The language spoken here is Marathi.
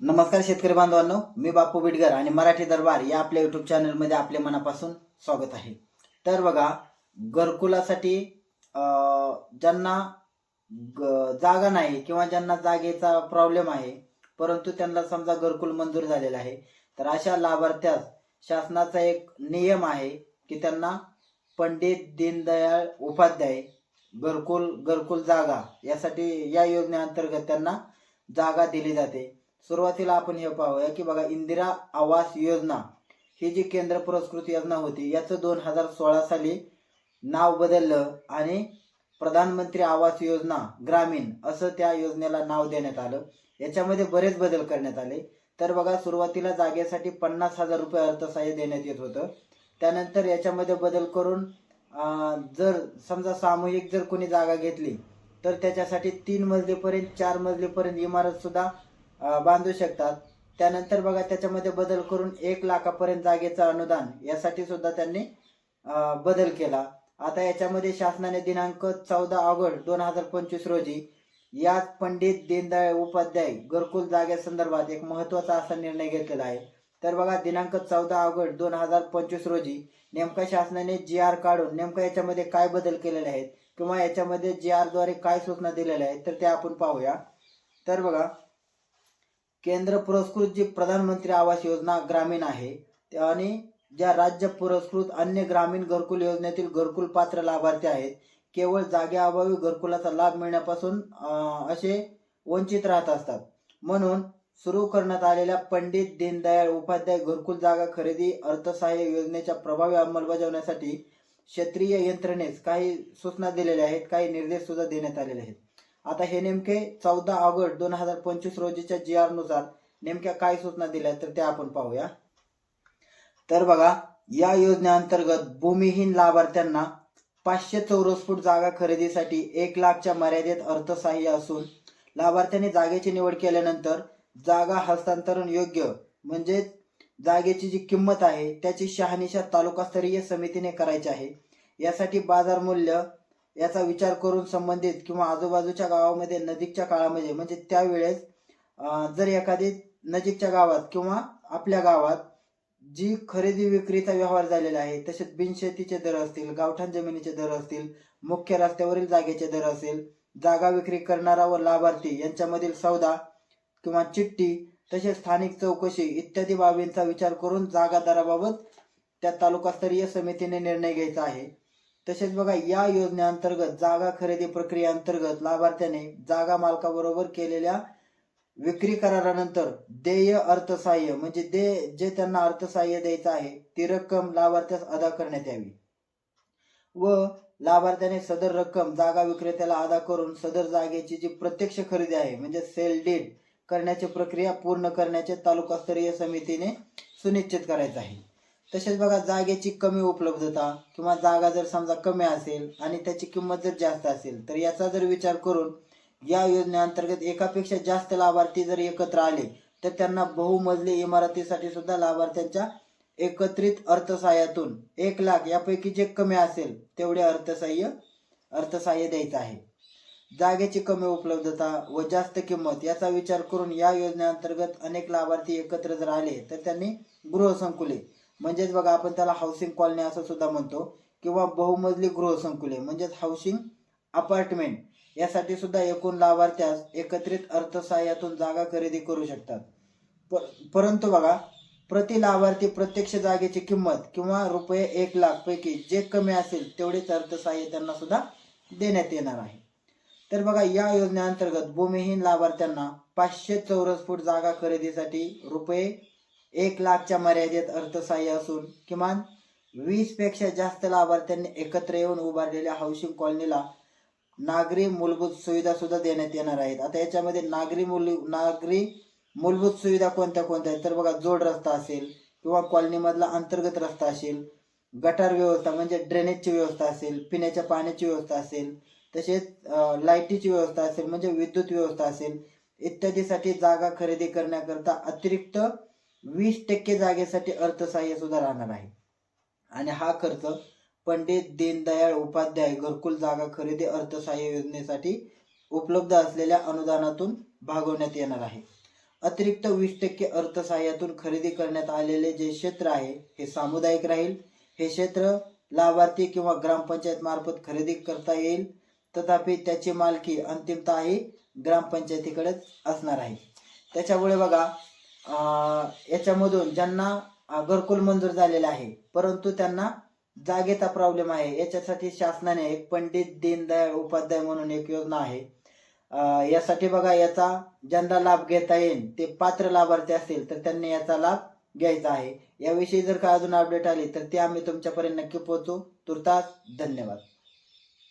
नमस्कार शेतकरी बांधवांनो मी बापू बिडगर आणि मराठी दरबार या आपल्या युट्यूब चॅनलमध्ये आपले मनापासून स्वागत आहे. तर बघा घरकुलासाठी ज्यांना ग- जागा नाही किंवा ज्यांना जागेचा प्रॉब्लेम आहे परंतु त्यांना समजा घरकुल मंजूर झालेला आहे तर अशा लाभार्थ्यास शासनाचा एक नियम आहे की त्यांना पंडित दीनदयाळ उपाध्याय घरकुल घरकुल जागा यासाठी या योजनेअंतर्गत त्यांना जागा दिली जाते. सुरुवातीला आपण हे पाहूया की बघा इंदिरा आवास योजना ही जी केंद्र पुरस्कृत योजना होती याचं दोन हजार सोळा साली नाव बदललं आणि प्रधानमंत्री आवास योजना ग्रामीण असं त्या योजनेला नाव देण्यात आलं. याच्यामध्ये बरेच बदल करण्यात आले. तर बघा सुरुवातीला जागेसाठी पन्नास हजार रुपये अर्थसहाय्य देण्यात येत होतं. त्यानंतर याच्यामध्ये बदल करून जर समजा सामूहिक जर कोणी जागा घेतली तर त्याच्यासाठी तीन मजलीपर्यंत चार मजलीपर्यंत इमारत सुद्धा बांधू शकतात. त्यानंतर बघा त्याच्यामध्ये बदल करून एक लाखापर्यंत जागेचं अनुदान यासाठी सुद्धा त्यांनी बदल केला. आता याच्यामध्ये शासनाने दिनांक चौदा ऑगस्ट दोन हजार पंचवीस रोजी याच पंडित दीनदयाळ उपाध्याय घरकुल जागेसंदर्भात एक महत्त्वाचा असा निर्णय घेतलेला आहे. तर बघा दिनांक चौदा ऑगस्ट दोन हजार पंचवीस रोजी नेमका शासनाने जी आर काढून नेमका याच्यामध्ये काय बदल केलेले आहेत किंवा याच्यामध्ये जी आरद्वारे काय सूचना दिलेल्या आहेत तर ते आपण पाहूया. तर बघा केंद्र पुरस्कृत जी प्रधानमंत्री आवास योजना ग्रामीण आहे आणि ज्या राज्य पुरस्कृत अन्य ग्रामीण घरकुल योजनेतील घरकुल पात्र लाभार्थी आहेत केवळ जागेअभावी घरकुलाचा लाभ मिळण्यापासून असे वंचित राहत असतात. म्हणून सुरू करण्यात आलेल्या पंडित दीनदयाळ उपाध्याय घरकुल जागा खरेदी अर्थसहाय्य योजनेच्या प्रभावी अंमलबजावण्यासाठी क्षेत्रीय यंत्रणेस काही सूचना दिलेल्या आहेत काही निर्देश सुद्धा देण्यात आलेले आहेत. आता हे नेमके चौदा ऑगस्ट दोन हजार पंचवीस रोजीच्या जी आरनुसार नेमक्या काय सूचना दिल्या आहेत तर त्या आपण पाहूया. तर बघा या योजनेअंतर्गत भूमिहीन लाभार्थ्यांना पाचशे चौरस फूट जागा खरेदीसाठी एक लाखच्या मर्यादेत अर्थसहाय्य असून लाभार्थ्यांनी जागेची निवड केल्यानंतर जागा हस्तांतरण योग्य म्हणजे जागेची जी किंमत आहे त्याची शहानिशा तालुकास्तरीय समितीने करायची आहे. यासाठी बाजार मूल्य याचा विचार करून संबंधित किंवा आजूबाजूच्या गावामध्ये नजीकच्या काळामध्ये म्हणजे त्यावेळेस जर एखादी नजीकच्या गावात किंवा आपल्या गावात जी खरेदी विक्रीचा व्यवहार झालेला आहे तसेच बिनशेतीचे दर असतील गावठाण जमिनीचे दर असतील मुख्य रस्त्यावरील जागेचे दर असेल जागा विक्री करणारा व लाभार्थी यांच्यामधील सौदा किंवा चिठ्ठी तसेच स्थानिक चौकशी इत्यादी बाबींचा विचार करून जागा दराबाबत त्या तालुकास्तरीय समितीने निर्णय घ्यायचा आहे. तसेच बघा या योजनेअंतर्गत जागा खरेदी प्रक्रियेअंतर्गत लाभार्थ्याने जागा मालकाबरोबर केलेल्या विक्री करारानंतर देय अर्थसहाय्य म्हणजे दे जे त्यांना अर्थसहाय्य द्यायचं आहे ती रक्कम लाभार्थ्यास अदा करण्यात यावी. व लाभार्थ्याने सदर रक्कम जागा विक्रेत्याला अदा करून सदर जागेची जी प्रत्यक्ष खरेदी आहे म्हणजे सेल डीड करण्याची प्रक्रिया पूर्ण करण्याचे तालुकास्तरीय समितीने सुनिश्चित करायचं आहे. तसेच बघा जागेची कमी उपलब्धता किंवा जागा जर समजा कमी असेल आणि त्याची किंमत जर जास्त असेल तर याचा जर विचार करून या योजनेअंतर्गत एकापेक्षा जास्त लाभार्थी जर एकत्र आले तर त्यांना बहुमजली इमारतीसाठी सुद्धा लाभार्थ्यांच्या एकत्रित अर्थसहाय्यातून एक लाख यापैकी जे कमी असेल तेवढे अर्थसहाय्य अर्थसहाय्य द्यायचं आहे. जागेची कमी उपलब्धता व जास्त किंमत याचा विचार करून या योजनेअंतर्गत अनेक लाभार्थी एकत्र जर आले तर त्यांनी गृहसंकुले म्हणजेच बघा आपण त्याला हाऊसिंग कॉलनी असं सुद्धा म्हणतो किंवा बहुमजली गृहसंकुले म्हणजेच हाऊसिंग अपार्टमेंट यासाठी सुद्धा एकूण लाभार्थ्यास एकत्रित अर्थसहाय्यातून जागा खरेदी करू शकतात. प- परंतु बघा प्रति लाभार्थी प्रत्यक्ष जागेची किंमत किंवा रुपये एक लाख पैकी जे कमी असेल तेवढेच अर्थसहाय्य त्यांना सुद्धा देण्यात येणार आहे. तर बघा या योजनेअंतर्गत भूमिहीन लाभार्थ्यांना पाचशे चौरस फूट जागा खरेदीसाठी रुपये एक लाखच्या मर्यादेत अर्थसहाय्य असून किमान वीसपेक्षा जास्त लाभार्थ्यांनी एकत्र येऊन उभारलेल्या हाऊसिंग कॉलनीला नागरी मूलभूत सुविधा सुद्धा देण्यात येणार आहेत. आता याच्यामध्ये नागरी मूल नागरी मूलभूत सुविधा कोणत्या कोणत्या आहेत? तर बघा जोड रस्ता असेल किंवा कॉलनीमधला अंतर्गत रस्ता असेल गटार व्यवस्था म्हणजे ड्रेनेजची व्यवस्था असेल पिण्याच्या पाण्याची व्यवस्था असेल तसेच लाईटीची व्यवस्था असेल म्हणजे विद्युत व्यवस्था असेल इत्यादीसाठी जागा खरेदी करण्याकरता अतिरिक्त वीस टक्के जागेसाठी अर्थसहाय्य सुद्धा राहणार आहे. आणि हा खर्च पंडित दीनदयाळ उपाध्याय घरकुल जागा खरेदी अर्थसहाय्य योजनेसाठी उपलब्ध असलेल्या अनुदानातून भागवण्यात येणार आहे. अतिरिक्त वीस टक्के अर्थसहाय्यातून खरेदी करण्यात आलेले जे क्षेत्र आहे हे सामुदायिक राहील. हे क्षेत्र लाभार्थी किंवा ग्रामपंचायत मार्फत खरेदी करता येईल. तथापि त्याची मालकी अंतिमतः ही ग्रामपंचायतीकडेच असणार आहे. त्याच्यामुळे बघा याच्यामधून ज्यांना घरकुल मंजूर झालेलं आहे. परंतु त्यांना जागेचा प्रॉब्लेम आहे. याच्यासाठी शासनाने एक पंडित दीनदयाळ उपाध्याय म्हणून एक योजना आहे. यासाठी बघा याचा ज्यांना लाभ घेता येईल ते पात्र लाभार्थी असतील तर त्यांनी याचा लाभ घ्यायचा आहे. याविषयी जर का अजून अपडेट आली तर ते आम्ही तुमच्यापर्यंत नक्की पोहोचू. तुर्तास धन्यवाद.